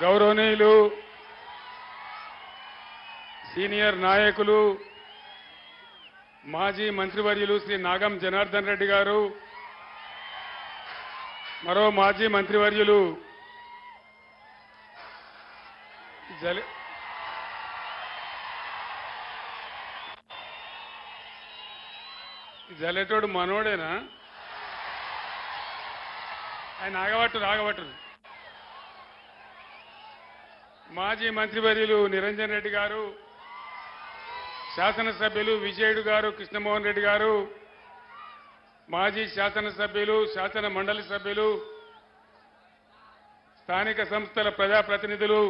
గౌరవనీయులు సీనియర్ నాయకులు మాజీ మంత్రివర్యులు శ్రీ నాగం జనార్దన్ రెడ్డి గారు మరో మాజీ మంత్రివర్యులు జలి జలెటోడు మనోడేనా? ఆయన ఆగబట్టు ఆగబట్టు మాజీ మంత్రివర్యులు నిరంజన్ రెడ్డి గారు శాసనసభ్యులు విజయుడు గారు కృష్ణమోహన్ రెడ్డి గారు మాజీ శాసనసభ్యులు శాసన మండలి సభ్యులు స్థానిక సంస్థల ప్రజాప్రతినిధులు.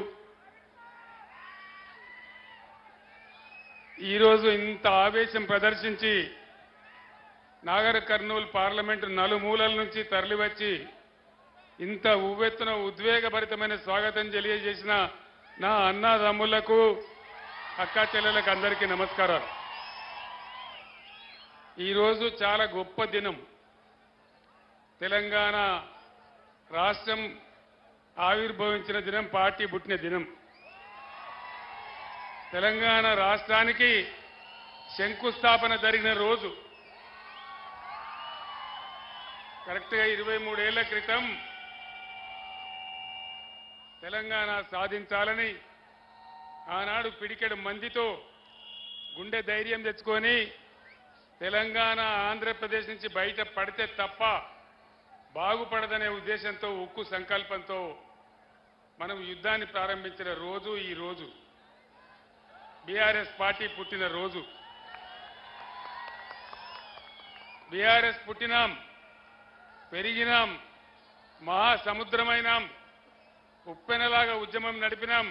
ఈరోజు ఇంత ఆవేశం ప్రదర్శించి నాగర్ కర్నూలు పార్లమెంటు నలుమూలల నుంచి తరలివచ్చి ఇంత ఉవ్వెత్తున ఉద్వేగభరితమైన స్వాగతం తెలియజేసిన నా అన్నదమ్ములకు అక్కా చెల్లెలకు అందరికీ నమస్కారాలు. ఈరోజు చాలా గొప్ప దినం. తెలంగాణ రాష్ట్రం ఆవిర్భవించిన దినం పార్టీ పుట్టిన దినం. తెలంగాణ రాష్ట్రానికి శంకుస్థాపన జరిగిన రోజు. కరెక్ట్గా ఇరవై మూడేళ్ళ క్రితం తెలంగాణ సాధించాలని ఆనాడు పిడికెడు మందితో గుండె ధైర్యం తెచ్చుకొని తెలంగాణ ఆంధ్రప్రదేశ్ నుంచి బయట పడితే తప్ప బాగుపడదనే ఉద్దేశంతో ఉక్కు సంకల్పంతో మనం యుద్ధాన్ని ప్రారంభించిన రోజు ఈ రోజు. బీఆర్ఎస్ పార్టీ పుట్టిన రోజు. బీఆర్ఎస్ పుట్టినాం పెరిగినాం మహాసముద్రమైనాం. ఉప్పెనలాగా ఉద్యమం నడిపినాం.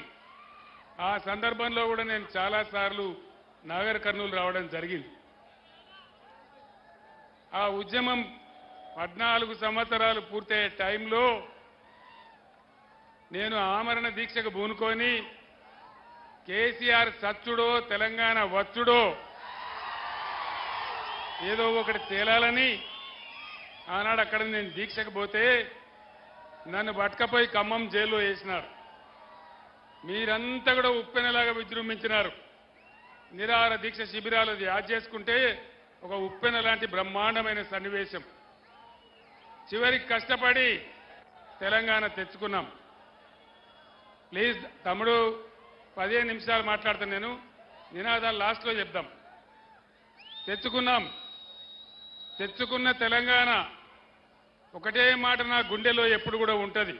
ఆ సందర్భంలో కూడా నేను చాలాసార్లు నాగర్ కర్నూలు రావడం జరిగింది. ఆ ఉద్యమం పద్నాలుగు సంవత్సరాలు పూర్తయ్యే టైంలో నేను ఆమరణ దీక్షకు పూనుకొని కేసీఆర్ సచ్చుడో తెలంగాణ వచ్చుడో ఏదో ఒకటి తేలాలని ఆనాడు అక్కడ నేను దీక్షకు పోతే నన్ను పట్టుకపోయి ఖమ్మం జైల్లో వేసినారు. మీరంతా కూడా ఉప్పెనలాగా విజృంభించినారు. నిరాహార దీక్ష శిబిరాలు యాద్ చేసుకుంటే ఒక ఉప్పెన లాంటి బ్రహ్మాండమైన సన్నివేశం. చివరికి కష్టపడి తెలంగాణ తెచ్చుకున్నాం. ప్లీజ్ తమ్ముడు పదిహేను నిమిషాలు మాట్లాడతాను నేను. నినాదాలు లాస్ట్లో చెప్దాం. తెచ్చుకున్నాం. తెచ్చుకున్న తెలంగాణ ఒకటే మాట నా గుండెలో ఎప్పుడు కూడా ఉంటుంది.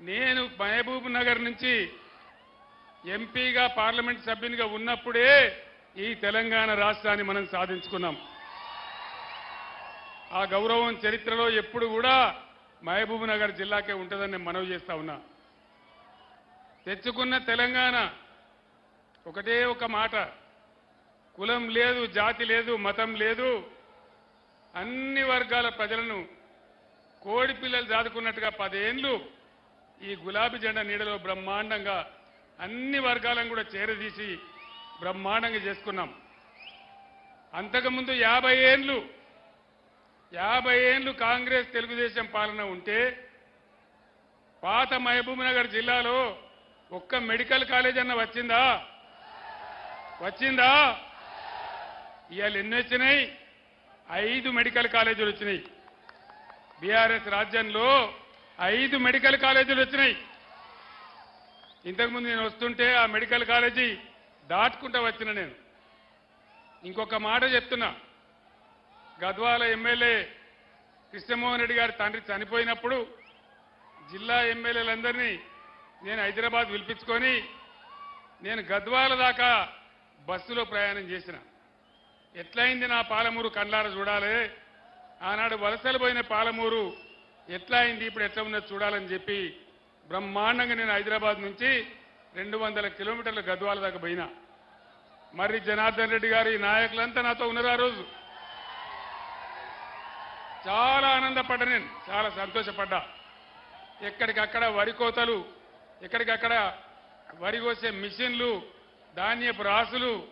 నేను మహబూబ్ నగర్ నుంచి ఎంపీగా పార్లమెంట్ సభ్యునిగా ఉన్నప్పుడే ఈ తెలంగాణ రాష్ట్రాన్ని మనం సాధించుకున్నాం. ఆ గౌరవం చరిత్రలో ఎప్పుడు కూడా మహబూబ్ నగర్ జిల్లాకే ఉంటుందని నేను మనవి చేస్తా ఉన్నా. తెచ్చుకున్న తెలంగాణ ఒకటే ఒక మాట. కులం లేదు జాతి లేదు మతం లేదు అన్ని వర్గాల ప్రజలను కోడి పిల్లలు దాదుకున్నట్టుగా పదేండ్లు ఈ గులాబీ జెండా నీడలో బ్రహ్మాండంగా అన్ని వర్గాలను కూడా చేరదీసి బ్రహ్మాండంగా చేసుకున్నాం. అంతకుముందు యాభై ఏండ్లు యాభై ఏండ్లు కాంగ్రెస్ తెలుగుదేశం పాలన ఉంటే పాత మహబూబ్నగర్ జిల్లాలో ఒక్క మెడికల్ కాలేజ్ అన్న వచ్చిందా? వచ్చిందా? ఇవాళ ఎన్ని వచ్చినాయి. ఐదు మెడికల్ కాలేజీలు వచ్చినాయి. బీఆర్ఎస్ రాజ్యంలో ఐదు మెడికల్ కాలేజీలు వచ్చినాయి. ఇంతకుముందు నేను వస్తుంటే ఆ మెడికల్ కాలేజీ దాటుకుంటా వచ్చిన నేను. ఇంకొక మాట చెప్తున్నా. గద్వాల ఎమ్మెల్యే కృష్ణమోహన్ రెడ్డి గారి తండ్రి చనిపోయినప్పుడు జిల్లా ఎమ్మెల్యేలందరినీ నేను హైదరాబాద్ పిలిపించుకొని నేను గద్వాల దాకా బస్సులో ప్రయాణం చేసిన. ఎట్లయింది నా పాలమూరు కళ్ళార చూడాలి? ఆనాడు వలసలు పోయిన పాలమూరు ఎట్లా అయింది ఇప్పుడు ఎట్లా ఉన్నది చూడాలని చెప్పి బ్రహ్మాండంగా నేను హైదరాబాద్ నుంచి రెండు వందల కిలోమీటర్ల గద్వాల దాకా పోయినా. మరి జనార్దన్ రెడ్డి గారి ఈ నాయకులంతా నాతో ఉన్నారు ఆ రోజు. చాలా ఆనందపడ్డా నేను చాలా సంతోషపడ్డా. ఎక్కడికక్కడ వరి కోతలు ఎక్కడికక్కడ వరి కోసే మిషన్లు ధాన్యపు రాసులు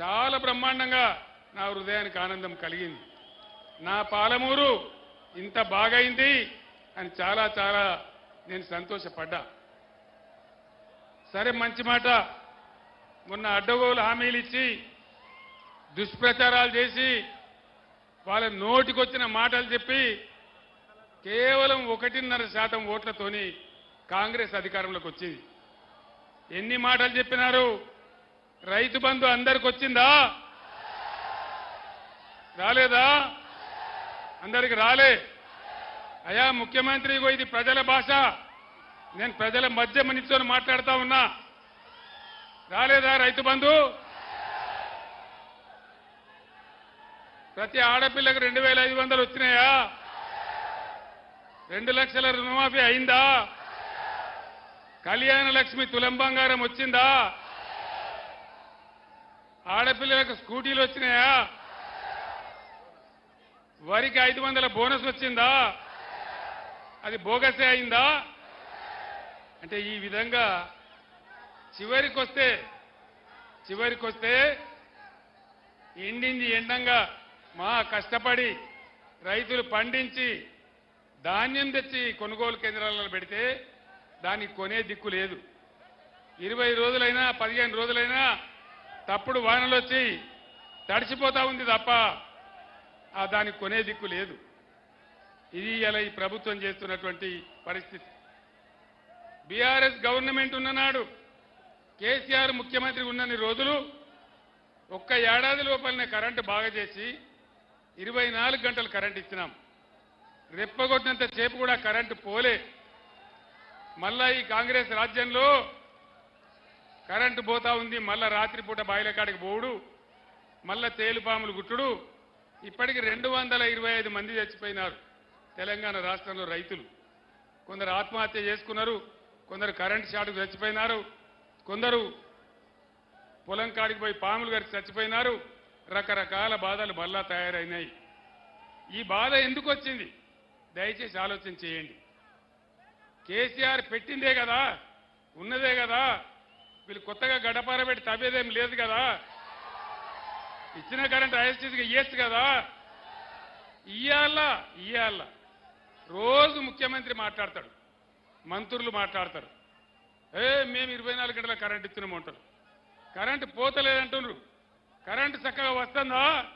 చాలా బ్రహ్మాండంగా నా హృదయానికి ఆనందం కలిగింది. నా పాలమూరు ఇంత బాగైంది అని చాలా చాలా నేను సంతోషపడ్డా. సరే మంచి మాట. మొన్న అడ్డగోలు హామీలు ఇచ్చి దుష్ప్రచారాలు చేసి వాళ్ళ నోటికొచ్చిన మాటలు చెప్పి కేవలం ఒకటిన్నర శాతం ఓట్లతోని కాంగ్రెస్ అధికారంలోకి వచ్చింది. ఎన్ని మాటలు చెప్పినారు? రైతు బంధు అందరికి వచ్చిందా రాలేదా? అందరికి రాలే. అయా ముఖ్యమంత్రి ఇది ప్రజల భాష. నేను ప్రజల మధ్య నిల్చొని మాట్లాడుతా ఉన్నా. రాలేదా రైతు బంధు? ప్రతి ఆడపిల్లకు రెండు వేల ఐదు వందలు వచ్చినాయా? రెండు లక్షల రుణమాఫీ అయిందా? కళ్యాణ లక్ష్మి తులం బంగారం వచ్చిందా? ఆడపిల్లలకు స్కూటీలు వచ్చినాయా? వరికి ఐదు వందల బోనస్ వచ్చిందా? అది బోగసే అయిందా? అంటే ఈ విధంగా చివరికొస్తే చివరికొస్తే ఎండింది ఎండంగా మా కష్టపడి రైతులు పండించి ధాన్యం తెచ్చి కొనుగోలు కేంద్రాలలో పెడితే దానికి కొనే దిక్కు లేదు. ఇరవై రోజులైనా పదిహేను రోజులైనా తప్పుడు వానలు వచ్చి తడిచిపోతా ఉంది తప్ప దానికి కొనే దిక్కు లేదు. ఇది ఇలా ఈ ప్రభుత్వం చేస్తున్నటువంటి పరిస్థితి. బీఆర్ఎస్ గవర్నమెంట్ ఉన్ననాడు కేసీఆర్ ముఖ్యమంత్రి ఉన్నన్ని రోజులు ఒక్క ఏడాది లోపలనే కరెంటు బాగా చేసి ఇరవై నాలుగు గంటలు కరెంట్ ఇచ్చినాం. రెప్పగొట్టినంత సేపు కూడా కరెంటు పోలే. మళ్ళా ఈ కాంగ్రెస్ రాజ్యంలో కరెంటు పోతా ఉంది. మళ్ళా రాత్రిపూట బాయిల కాడికి పోవుడు. మళ్ళా తేలుపాములు గుట్టుడు. ఇప్పటికి రెండు వందల ఇరవై ఐదు మంది చచ్చిపోయినారు. తెలంగాణ రాష్ట్రంలో రైతులు. కొందరు ఆత్మహత్య చేసుకున్నారు కొందరు కరెంట్ షాట్కు చచ్చిపోయినారు కొందరు పొలం కాడికి పోయి పాములు గారికి చచ్చిపోయినారు. రకరకాల బాధలు మళ్ళా తయారైనాయి. ఈ బాధ ఎందుకు వచ్చింది? దయచేసి ఆలోచన చేయండి. కేసీఆర్ పెట్టిందే కదా ఉన్నదే కదా. వీళ్ళు కొత్తగా గడపార పెట్టి తవ్వేదేం లేదు కదా. ఇచ్చిన కరెంట్ ఐఎస్టీసీకి ఇయ్యచ్చు కదా. ఇయ్యాల? ఇయ్యాల. రోజు ముఖ్యమంత్రి మాట్లాడతాడు. మంత్రులు మాట్లాడతారు. ఏ మేము ఇరవై నాలుగు గంటల కరెంట్ ఇచ్చినాము అంటారు. కరెంటు పోతలేదంటున్నారు కరెంటు చక్కగా వస్తుందా?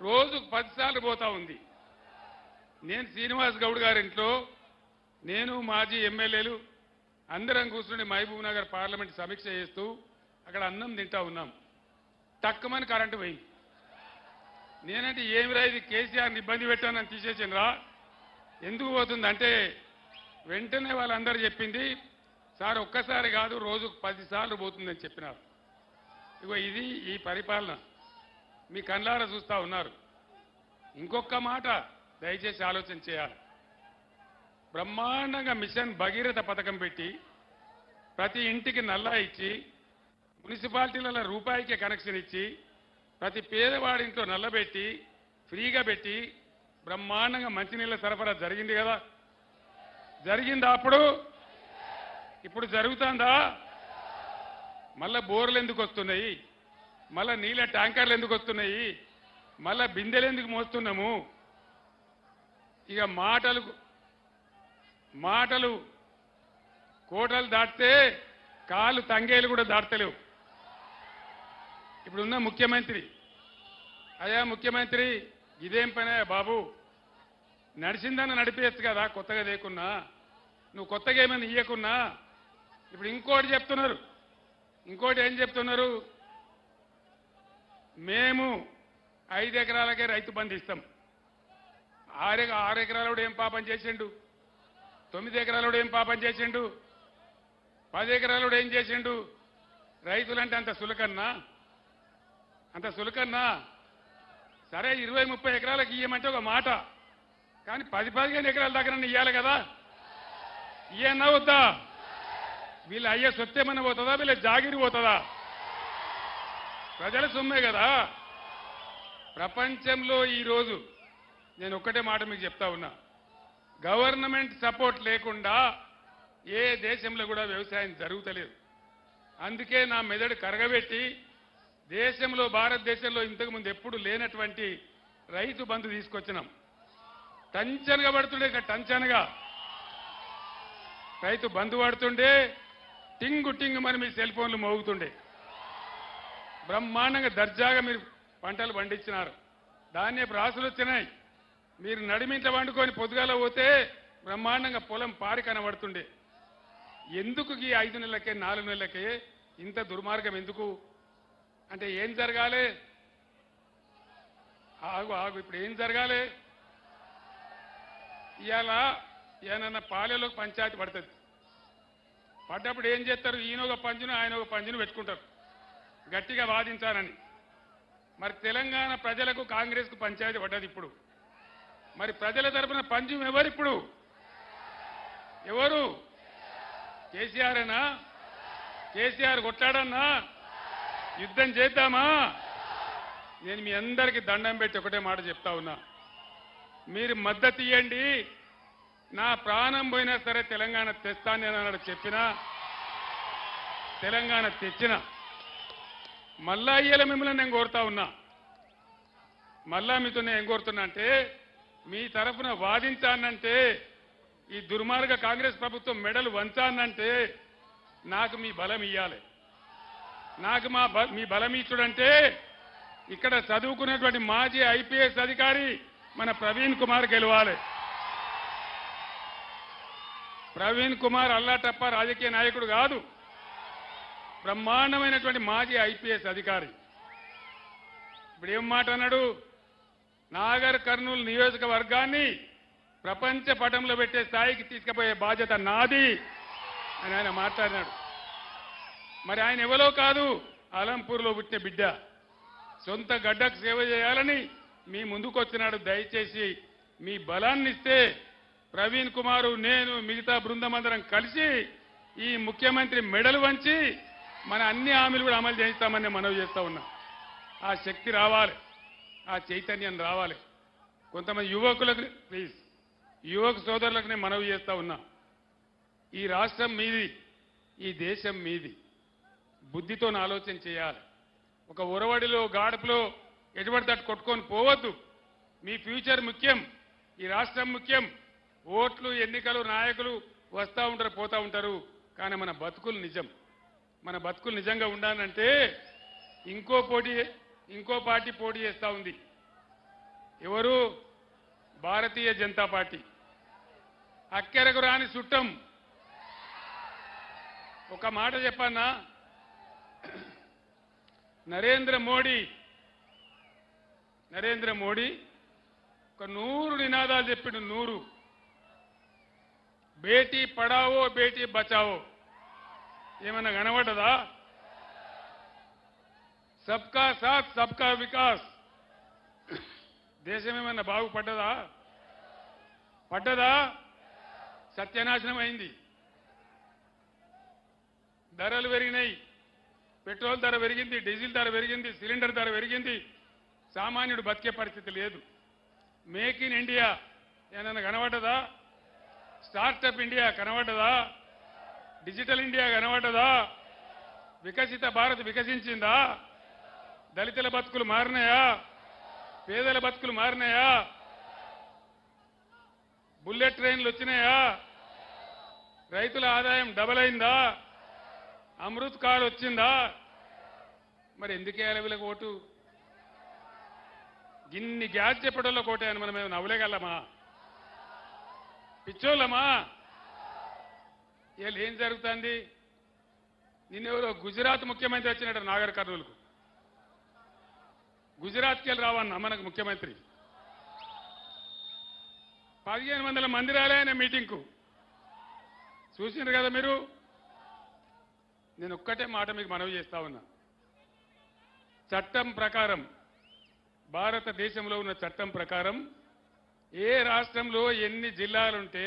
రోజు పదిసార్లు పోతా ఉంది. నేను శ్రీనివాస్ గౌడ్ గారి ఇంట్లో నేను మాజీ ఎమ్మెల్యేలు అందరం కూర్చుని మహబూబ్ నగర్ పార్లమెంట్ సమీక్ష చేస్తూ అక్కడ అన్నం తింటా ఉన్నాం. తక్కువని కరెంటు పోయింది నేనంటే ఏమిరా ఇది కేసీఆర్ని ఇబ్బంది పెట్టానని తీసేసిండ్రా. ఎందుకు పోతుంది అంటే వెంటనే వాళ్ళందరూ చెప్పింది సార్ ఒక్కసారి కాదు రోజుకు పదిసార్లు పోతుందని చెప్పినారు. ఇగో ఇది ఈ పరిపాలన. మీ కళ్ళారా చూస్తా ఉన్నారు. ఇంకొక మాట దయచేసి ఆలోచన చేయాలి. బ్రహ్మాండంగా మిషన్ భగీరథ పథకం పెట్టి ప్రతి ఇంటికి నల్లా ఇచ్చి మున్సిపాలిటీలలో రూపాయికే కనెక్షన్ ఇచ్చి ప్రతి పేదవాడి ఇంట్లో నల్లబెట్టి ఫ్రీగా పెట్టి బ్రహ్మాండంగా మంచినీళ్ళ సరఫరా జరిగింది కదా? జరిగిందా అప్పుడు? ఇప్పుడు జరుగుతుందా? మళ్ళా బోర్లు ఎందుకు వస్తున్నాయి? మళ్ళా నీళ్ళ ట్యాంకర్లు ఎందుకు వస్తున్నాయి? మళ్ళా బిందెలు ఎందుకు మోస్తున్నాము? ఇక మాటలు మాటలు కోటలు దాటితే కాలు తంగేలు కూడా దాటలేవు. ఇప్పుడున్న ముఖ్యమంత్రి. అయ్యా ముఖ్యమంత్రి ఇదేం పనే బాబు? నడిచిందని నడిపేయచ్చు కదా కొత్తగా లేకున్నా. నువ్వు కొత్తగా ఏమైనా ఇయ్యకున్నా. ఇప్పుడు ఇంకోటి చెప్తున్నారు. ఇంకోటి ఏం చెప్తున్నారు? మేము ఐదు ఎకరాలకే రైతు బంధు ఇస్తాం. ఆరు ఆరు ఎకరాలు ఏం పాపం చేసిండు? తొమ్మిది ఎకరాలు ఏం పాపం చేసిండు? పది ఎకరాలు ఏం చేసిండు? రైతులంటే అంత సులకన్నా? అంత సులకన్నా? సరే ఇరవై ముప్పై ఎకరాలకు ఇయ్యమంటే ఒక మాట. కానీ పది పదిహేను ఎకరాల దగ్గర ఇయ్యాలి కదా? ఇయ్యన్నా వద్దా? వీళ్ళు అయ్యే సొత్తేమన్నా పోతుందా? వీళ్ళ జాగిరి పోతుందా? ప్రజల సొమ్మే కదా? ప్రపంచంలో ఈరోజు నేను ఒక్కటే మాట మీకు చెప్తా ఉన్నా. గవర్నమెంట్ సపోర్ట్ లేకుండా ఏ దేశంలో కూడా వ్యవసాయం జరుగుతలేదు. అందుకే నా మెదడు కరగబెట్టి దేశంలో భారతదేశంలో ఇంతకుముందు ఎప్పుడు లేనటువంటి రైతు బంధు తీసుకొచ్చినాం. టంచనగా పడుతుండే ఇక టంచనగా. రైతు బంధు పడుతుండే టింగు టింగు మరి మీ సెల్ ఫోన్లు మోగుతుండే. బ్రహ్మాండంగా దర్జాగా మీరు పంటలు పండించినారు. ధాన్యపు రాసులు వచ్చినాయి. మీరు నడిమింట వండుకొని పొద్దుగాల పోతే బ్రహ్మాండంగా పొలం పారి కనబడుతుండే. ఎందుకు ఈ ఐదు నెలలకే నాలుగు నెలలకే ఇంత దుర్మార్గం ఎందుకు? అంటే ఏం జరగాలి? ఆగు ఆగు ఇప్పుడు ఏం జరగాలి? ఇవాళ ఏమన్నా పాలెలోకి పంచాయతీ పడుతుంది. పడ్డప్పుడు ఏం చేస్తారు? ఈయన ఒక పంచును ఆయన ఒక పంచును పెట్టుకుంటారు. గట్టిగా వాదించాలని. మరి తెలంగాణ ప్రజలకు కాంగ్రెస్కు పంచాయతీ పడ్డది ఇప్పుడు. మరి ప్రజల తరపున పంచం ఎవరు ఇప్పుడు? ఎవరు? కేసీఆర్నా కేసీఆర్ కొట్లాడన్నా యుద్ధం చేద్దామా? నేను మీ అందరికీ దండం పెట్టి ఒకటే మాట చెప్తా ఉన్నా. మీరు మద్దతు ఇవ్వండి నా ప్రాణం పోయినా సరే తెలంగాణ తెస్తాను నేను అన్నాడు చెప్పినా తెలంగాణ తెచ్చిన. మళ్ళా అయ్యేలా మిమ్మల్ని నేను కోరుతా ఉన్నా. మళ్ళా మీతో నేను ఏం కోరుతున్నా అంటే మీ తరఫున వాదించానంటే ఈ దుర్మార్గ కాంగ్రెస్ ప్రభుత్వం మెడలు వంచానంటే నాకు మీ బలం ఇయ్యాలి. నాకు మా మీ బలం ఇక్కడ చదువుకునేటువంటి మాజీ ఐపీఎస్ అధికారి మన ప్రవీణ్ కుమార్ గెలవాలి. ప్రవీణ్ కుమార్ అల్లాటప్ప రాజకీయ నాయకుడు కాదు. బ్రహ్మాండమైనటువంటి మాజీ ఐపీఎస్ అధికారి. ఇప్పుడు ఏం మాట అన్నాడు? నాగర్ కర్నూలు నియోజకవర్గాన్ని ప్రపంచ పటంలో పెట్టే స్థాయికి తీసుకుపోయే బాధ్యత నాది అని ఆయన మాట్లాడినాడు. మరి ఆయన ఎవరో కాదు? అలంపూర్లో పుట్టిన బిడ్డ. సొంత గడ్డకు సేవ చేయాలని మీ ముందుకొచ్చినాడు. దయచేసి మీ బలాన్ని ఇస్తే ప్రవీణ్ కుమారు నేను మిగతా బృందమందరం కలిసి ఈ ముఖ్యమంత్రి మెడలు వంచి మన అన్ని హామీలు కూడా అమలు చేయిస్తామని మనవి చేస్తా ఉన్నా. ఆ శక్తి రావాలి. ఆ చైతన్యం రావాలి. కొంతమంది యువకులకు ప్లీజ్ యువక సోదరులకు నేను మనవి చేస్తా ఉన్నా. ఈ రాష్ట్రం మీది ఈ దేశం మీది. బుద్ధితో ఆలోచన చేయాలి. ఒక ఉరవడిలో గాడుపులో ఎటువంటి తట్టు కొట్టుకొని పోవద్దు. మీ ఫ్యూచర్ ముఖ్యం ఈ రాష్ట్రం ముఖ్యం. ఓట్లు ఎన్నికలు నాయకులు వస్తూ ఉంటారు పోతూ ఉంటారు. కానీ మన బతుకులు నిజం. మన బతుకులు నిజంగా ఉండాలంటే ఇంకో పోటీ ఇంకో పార్టీ పోటీ చేస్తూ ఉంది. ఎవరు? భారతీయ జనతా పార్టీ. అక్కెరకు రాని చుట్టం ఒక మాట చెప్పన్నా? నరేంద్ర మోడీ నరేంద్ర మోడీ ఒక నూరు నినాదాలు చెప్పిండు నూరు. బేటీ పడావో బేటీ బచావో ఏమన్నా కనబడదా సబ్కా సాత్ సబ్కా వికాస్. దేశం ఏమన్నా బాగుపడ్డదా? పడ్డదా? సత్యనాశనం అయింది. ధరలు పెరిగినాయి. పెట్రోల్ ధర పెరిగింది డీజిల్ ధర పెరిగింది సిలిండర్ ధర పెరిగింది. సామాన్యుడు బతికే పరిస్థితి లేదు. మేక్ ఇన్ ఇండియా ఏమైనా కనబడదా స్టార్టప్ ఇండియా కనబడదా డిజిటల్ ఇండియా కనబడదా వికసిత భారత్ వికసించిందా? దళితుల బతుకులు మారినాయా? పేదల బతుకులు మారినాయా? బుల్లెట్ ట్రైన్లు వచ్చినాయా? రైతుల ఆదాయం డబల్ అయిందా? అమృత్ కాల్ వచ్చిందా? మరి ఎందుకు వేయాలి వీళ్ళకి ఓటు? ఇన్ని గ్యాస్ చెప్పడంలో కోటాయని మనం ఏమైనా నవ్వలేగలమా? పిచ్చోళ్ళమా? వీళ్ళు ఏం జరుగుతుంది? నిన్నెవరో గుజరాత్ ముఖ్యమంత్రి వచ్చినట్టు నాగర్ కర్నూలుకు. గుజరాత్కి వెళ్ళి రావన్న మనకు ముఖ్యమంత్రి. పదిహేను వందల మంది రాలే ఆయన మీటింగ్కు. చూసినారు కదా మీరు? నేను ఒక్కటే మాట మీకు మనవి చేస్తా ఉన్నా. చట్టం ప్రకారం భారతదేశంలో ఉన్న చట్టం ప్రకారం ఏ రాష్ట్రంలో ఎన్ని జిల్లాలుంటే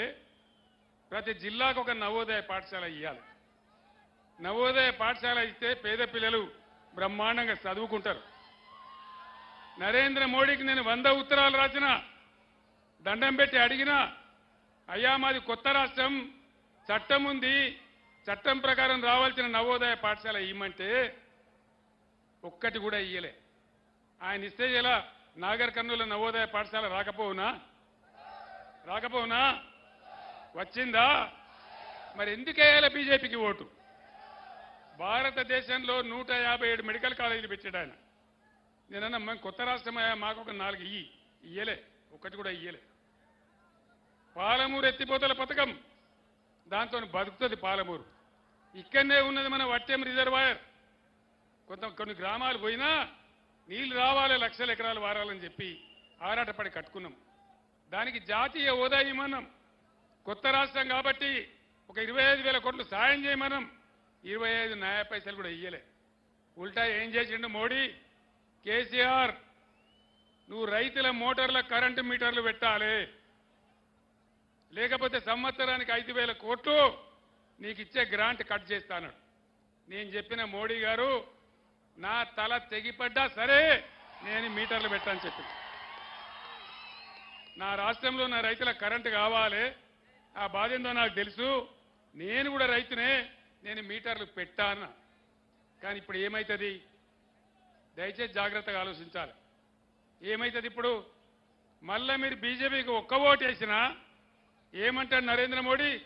ప్రతి జిల్లాకు ఒక నవోదయ పాఠశాల ఇవ్వాలి నవోదయ పాఠశాల ఇస్తే పేద పిల్లలు బ్రహ్మాండంగా చదువుకుంటారు. నరేంద్ర మోడీకి నేను వంద ఉత్తరాలు రాసిన దండం పెట్టి అడిగినా అయ్యా మాది కొత్త రాష్ట్రం చట్టం ఉంది చట్టం ప్రకారం రావాల్సిన నవోదయ పాఠశాల ఇవ్వమంటే ఒక్కటి కూడా ఇయ్యలే. ఆయన ఇస్తే ఎలా? నాగర్ కర్నూల నవోదయ పాఠశాల రాకపోవునా? రాకపోవునా? వచ్చిందా? మరి ఎందుకు వేయాలి బీజేపీకి ఓటు? భారతదేశంలో నూట యాభై ఏడు మెడికల్ కాలేజీలు పెట్టాడు ఆయన. నేనన్నా మేము కొత్త రాష్ట్రమయ్యా మాకు ఒక నాలుగు ఇయ్యి. ఇయ్యలే. ఒకటి కూడా ఇయ్యలే. పాలమూరు ఎత్తిపోతల పథకం. దాంతో బతుకుతుంది పాలమూరు. ఇక్కడనే ఉన్నది మన వట్టెం రిజర్వాయర్. కొంత కొన్ని గ్రామాలు పోయినా నీళ్ళు రావాలి లక్షల ఎకరాలు వారాలని చెప్పి ఆరాటపడి కట్టుకున్నాం. దానికి జాతీయ హోదా ఇవ్వమన్నాం కొత్త రాష్ట్రం కాబట్టి ఒక ఇరవై ఐదు వేల కోట్లు సాయం చేయమనం ఇరవై ఐదు న్యాయ పైసలు కూడా ఇయ్యలే. ఉల్టా ఏం చేసిండు మోడీ? కేసీఆర్ నువ్వు రైతుల మోటార్ల కరెంటు మీటర్లు పెట్టాలి. లేకపోతే సంవత్సరానికి ఐదు వేల కోట్లు నీకు ఇచ్చే గ్రాంట్ కట్ చేస్తాను. నేను చెప్పిన మోడీ గారు నా తల తెగిపడ్డా సరే నేను మీటర్లు పెట్టాను చెప్పి. నా రాష్ట్రంలో నా రైతుల కరెంటు కావాలి. ఆ బాధ ఏందో నాకు తెలుసు. నేను కూడా రైతునే నేను మీటర్లు పెట్టాను. కానీ ఇప్పుడు ఏమవుతుంది దయచేసి జాగ్రత్తగా ఆలోచించాలి. ఏమవుతుంది ఇప్పుడు? మళ్ళా మీరు బీజేపీకి ఒక్క ఓటు వేసినా ఏమంటాడు నరేంద్ర మోడీ?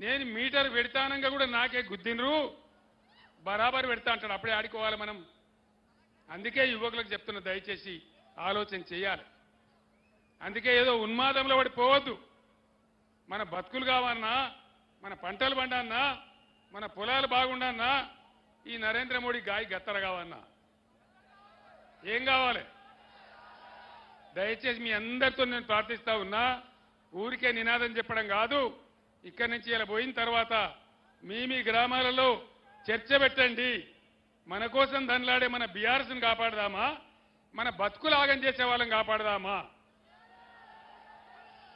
నేను మీటర్ పెడతానంగా కూడా నాకే గుద్దినరు బరాబర్ పెడతా అంటాడు. అప్పుడే ఆడుకోవాలి మనం. అందుకే యువకులకు చెప్తున్న దయచేసి ఆలోచన చేయాలి. అందుకే ఏదో ఉన్మాదంలో పడి పోవద్దు మన బతుకులు కావన్నా మన పంటలు పండన్నా మన పొలాలు బాగుండన్నా ఈ నరేంద్ర మోడీ గాయ గత్తర కావన్నా. ఏం కావాలి? దయచేసి మీ అందరితో నేను ప్రార్థిస్తా ఉన్నా. ఊరికే నినాదం చెప్పడం కాదు. ఇక్కడి నుంచి ఇలా పోయిన తర్వాత మీ మీ గ్రామాలలో చర్చ పెట్టండి. మన కోసం దండలాడే మన బీఆర్ఎస్ని కాపాడదామా? మన బతుకులు ఆగం చేసే వాళ్ళని కాపాడదామా?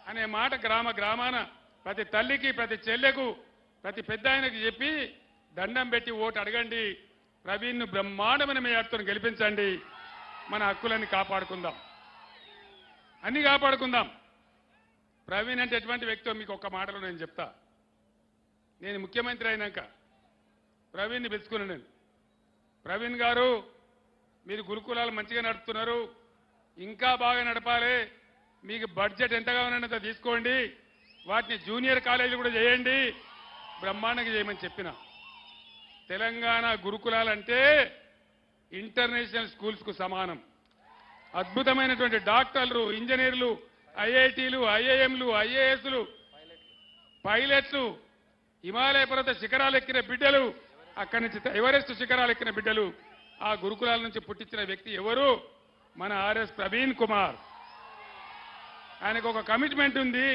అనే మాట గ్రామ గ్రామాన ప్రతి తల్లికి ప్రతి చెల్లెకు ప్రతి పెద్ద ఆయనకు చెప్పి దండం పెట్టి ఓటు అడగండి. ప్రవీణ్ను బ్రహ్మాండమైన మేయర్తో గెలిపించండి. మన హక్కులన్నీ కాపాడుకుందాం. అన్ని కాపాడుకుందాం. ప్రవీణ్ అంటే ఎటువంటి వ్యక్తో మీకు ఒక మాటలో నేను చెప్తా. నేను ముఖ్యమంత్రి అయినాక ప్రవీణ్ని పిలుచుకున్నాను నేను. ప్రవీణ్ గారు మీరు గురుకులాలు మంచిగా నడుపుతున్నారు ఇంకా బాగా నడపాలి మీకు బడ్జెట్ ఎంతగా ఉన్నంత తీసుకోండి వాటిని జూనియర్ కాలేజీలు కూడా చేయండి బ్రహ్మాండంగా చేయమని చెప్పిన. తెలంగాణ గురుకులాలంటే ఇంటర్నేషనల్ స్కూల్స్కు సమానం. అద్భుతమైనటువంటి డాక్టర్లు ఇంజనీర్లు ఐఐటీలు ఐఐఎంలు ఐఏఎస్లు పైలట్లు హిమాలయ పర్వత శిఖరాలు ఎక్కిన బిడ్డలు అక్కడి నుంచి ఎవరెస్ట్ శిఖరాలు ఎక్కిన బిడ్డలు ఆ గురుకులాల నుంచి పుట్టించిన వ్యక్తి ఎవరు? మన ఆర్ఎస్ ప్రవీణ్ కుమార్. ఆయనకు ఒక కమిట్మెంట్ ఉంది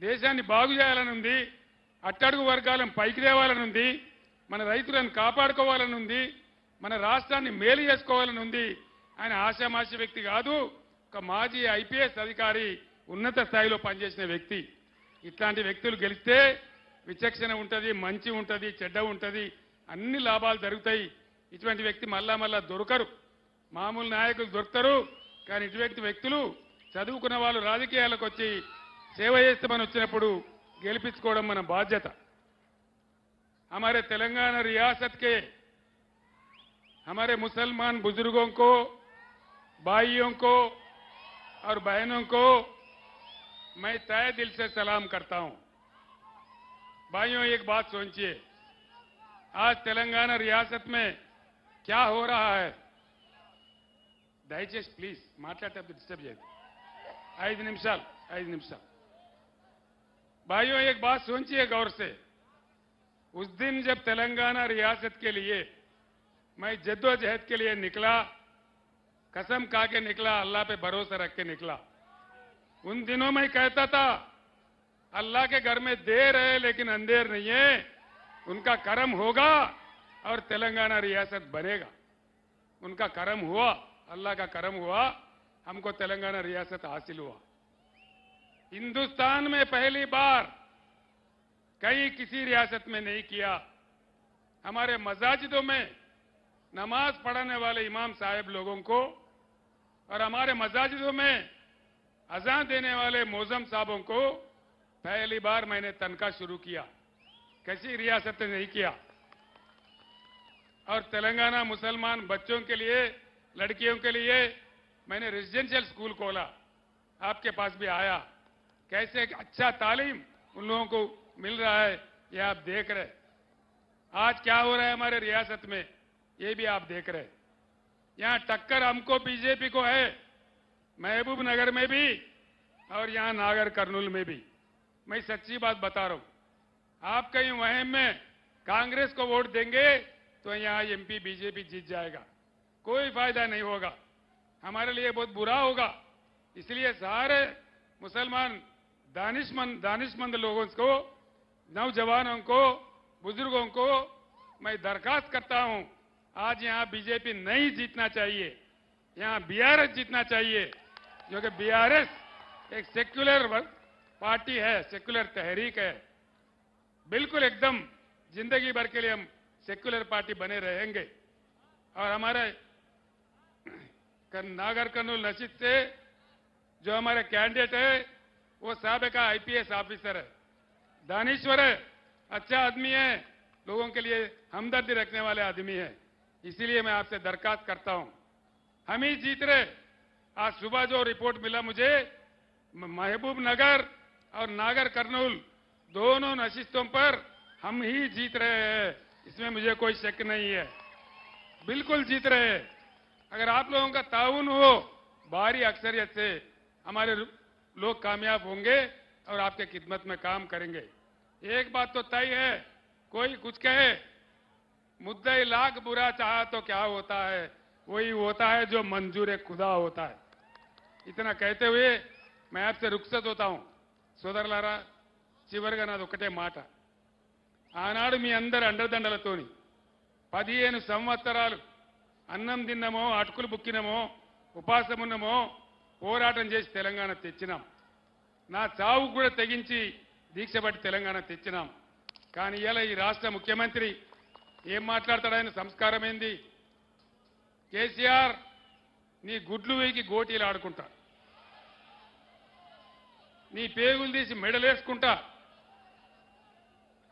దేశాన్ని బాగు చేయాలని ఉంది అట్టడుగు వర్గాలను పైకి తేవాలని ఉంది మన రైతులను కాపాడుకోవాలని ఉంది మన రాష్ట్రాన్ని మేలు చేసుకోవాలని ఉంది. ఆయన ఆశామాష వ్యక్తి కాదు ఒక మాజీ ఐపీఎస్ అధికారి ఉన్నత స్థాయిలో పనిచేసిన వ్యక్తి ఇట్లాంటి వ్యక్తులు గెలిస్తే విచక్షణ ఉంటుంది మంచి ఉంటుంది చెడ్డ ఉంటుంది అన్ని లాభాలు జరుగుతాయి ఇటువంటి వ్యక్తి మళ్ళా మళ్ళా దొరకరు మామూలు నాయకులు దొరుకుతారు కానీ ఇటువంటి వ్యక్తులు చదువుకున్న వాళ్ళు రాజకీయాలకు వచ్చి సేవ చేస్తామని వచ్చినప్పుడు గెలిపించుకోవడం మన బాధ్యత हमारे तेलंगाना रियासत के हमारे मुसलमान बुजुर्गों को भाइयों को और बहनों को मैं तय दिल से सलाम करता हूं भाइयों एक बात सोचिए आज तेलंगाना रियासत में क्या हो रहा है దయచేసి ప్లీజ్ మాట్లాడేటప్పుడు డిస్టర్బ్ చేయదు ఐదు నిమిషాలు ఐదు నిమిషాలు भाइयों एक बात सोचिए गौर से उस दिन जब तेलंगाना रियासत के लिए मैं जद्दोजहद के लिए निकला कसम खा के निकला, अल्लाह पे भरोसा रख के निकला। उन दिनों में कहता था, अल्लाह के घर में देर है, लेकिन अंधेर नहीं है। उनका कर्म होगा और तेलंगाना रियासत बनेगा। उनका कर्म हुआ, अल्लाह का कर्म हुआ, हमको तेलंगाना रियासत हासिल हुआ। हिंदुस्तान में पहली बार कहीं किसी रियासत में नहीं किया। हमारे मसाजिदों में नमाज़ पढ़ाने वाले इमाम साहेब लोगों को और हमारे मसाजिदों में अजान देने वाले मोजम साहबों को पहली बार मैंने तनख्वाह शुरू किया। किसी रियासत ने नहीं किया। और तेलंगाना मुसलमान बच्चों के लिए, लड़कियों के लिए मैंने रेजिडेंशियल स्कूल खोला। आपके पास भी आया। कैसे अच्छा तालीम उन लोगों को मिल रहा है, ये आप देख रहे आज क्या हो रहा है हमारे रियासत में, ये भी आप देख रहे यहाँ टक्कर हमको बीजेपी को है, महबूब नगर में भी और यहाँ नागर कर्नूल में भी। मैं सच्ची बात बता रहा हूँ, आप कहीं वहम में कांग्रेस को वोट देंगे तो यहाँ एमपी बीजेपी जीत जाएगा। कोई फ़ायदा नहीं होगा। हमारे लिए बहुत बुरा होगा। इसलिए सारे मुसलमान, दानिशमंद दानिशमंद लोगों को, नौजवानों को, बुज़ुर्गों को मैं दरखास्त करता हूँ आज यहाँ बीजेपी नहीं जीतना चाहिए, यहाँ बीआरएस जीतना चाहिए, क्योंकि बीआरएस एक सेक्युलर पार्टी है सेक्युलर तहरीक है। बिल्कुल एकदम ज़िंदगी भर के लिए हम सेक्युलर पार्टी बने रहेंगे। और हमारे नागर कर्नूल नशीद से जो हमारे कैंडिडेट है, वो सबका आईपीएस ऑफिसर है। दानेश्वर है अच्छा आदमी है, लोगों के लिए हमदर्दी रखने वाले आदमी है। इसीलिए मैं आपसे दरखास्त करता हूँ। हम ही जीत रहे। आज सुबह जो रिपोर्ट मिला मुझे महबूब नगर और नागर कर्नूल दोनों नशिस्तों पर हम ही जीत रहे हैं। इसमें मुझे कोई शक नहीं है। बिल्कुल जीत रहे हैं। अगर आप लोगों का ताउन हो भारी अक्सरियत से हमारे लोग कामयाब होंगे और आपके खिदमत में काम करेंगे। एक बात तो तय है, कोई कुछ कहे मुद्दे लाख बुरा चाहा तो क्या होता है वही होता है जो मंजूर खुदा होता है ఇతన कहते हुए मैं आपसे रुखसत होता हूं సోదరులారా చివరిగా నాది ఒకటే మాట ఆనాడు మీ అందరి అండదండలతోని పదిహేను సంవత్సరాలు అన్నం తిన్నామో అటుకులు బుక్కినామో ఉపాసం ఉన్నామో పోరాటం చేసి తెలంగాణ తెచ్చినాం నా చావు కూడా తెగించి దీక్ష పట్టి తెలంగాణ తెచ్చినాం కానీ ఇలా ఈ రాష్ట్ర ముఖ్యమంత్రి ఏం మాట్లాడతాడు ఆయన? సంస్కారం ఏంది? కేసీఆర్ నీ గుడ్లు వేగి గోటీలు ఆడుకుంటా. నీ పేగులు తీసి మెడలేసుకుంటా.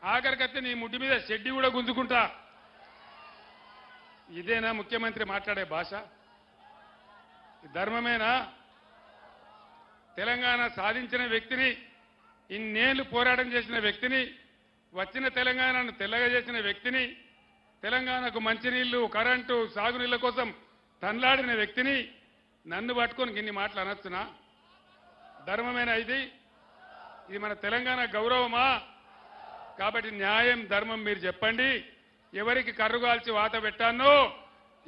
ఆఖరికత్తే నీ ముడ్డి మీద షెడ్డి కూడా గుంజుకుంటా. ఇదేనా ముఖ్యమంత్రి మాట్లాడే భాష? ధర్మమేనా? తెలంగాణ సాధించిన వ్యక్తిని ఇన్నేళ్ళు పోరాటం చేసిన వ్యక్తిని వచ్చిన తెలంగాణను తెల్లగా చేసిన వ్యక్తిని తెలంగాణకు మంచినీళ్ళు కరెంటు సాగునీళ్ళ కోసం తన్లాడిన వ్యక్తిని నన్ను పట్టుకొని గిన్ని మాటలు అనొచ్చునా? ధర్మమేనా ఇది? ఇది మన తెలంగాణ గౌరవమా? కాబట్టి న్యాయం ధర్మం మీరు చెప్పండి. ఎవరికి కర్రుగాల్చి వాత పెట్టానో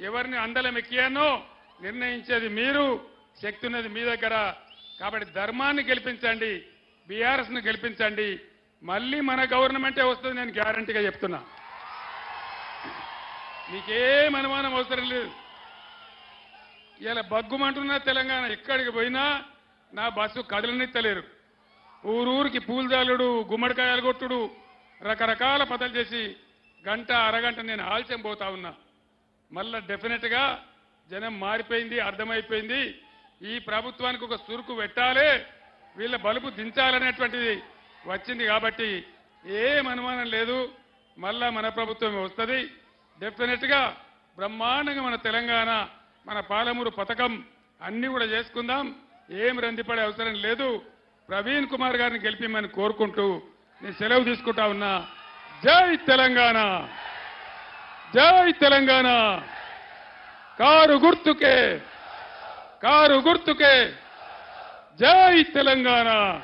ఎవరిని అందలం ఎక్కియానో నిర్ణయించేది మీరు శక్తి ఉన్నది మీ దగ్గర. కాబట్టి ధర్మాన్ని గెలిపించండి బీఆర్ఎస్ను గెలిపించండి. మళ్ళీ మన గవర్నమెంటే వస్తుంది నేను గ్యారంటీగా చెప్తున్నా. మీకేం అనుమానం అవసరం లేదు. ఇలా బగ్గుమంటున్నా తెలంగాణ ఎక్కడికి పోయినా నా బస్సు కదలనిత్తలేరు ఊరూరికి పూలజాలుడు గుమ్మడికాయలు కొట్టుడు రకరకాల పదలు చేసి గంట అరగంట నేను ఆలస్యం పోతా ఉన్నా. మళ్ళా డెఫినెట్గా జనం మారిపోయింది అర్థమైపోయింది. ఈ ప్రభుత్వానికి ఒక సురుకు పెట్టాలి వీళ్ళ బలుపు దించాలనేటువంటిది వచ్చింది కాబట్టి ఏం అనుమానం లేదు. మళ్ళా మన ప్రభుత్వం వస్తుంది. డెఫినెట్గా బ్రహ్మాండంగా మన తెలంగాణ మన పాలమూరు పథకం అన్ని కూడా చేసుకుందాం. ఏం రందిపడే అవసరం లేదు. ప్రవీణ్ కుమార్ గారిని గెలిపిమని కోరుకుంటూ నేను సెలవు తీసుకుంటా ఉన్నా. జై తెలంగాణ! జై తెలంగాణ! కారు గుర్తుకే! కారు గుర్తుకే! జై తెలంగాణ!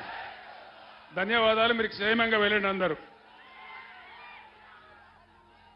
ధన్యవాదాలు. మీరు క్షేమంగా వెళ్ళండి అందరూ.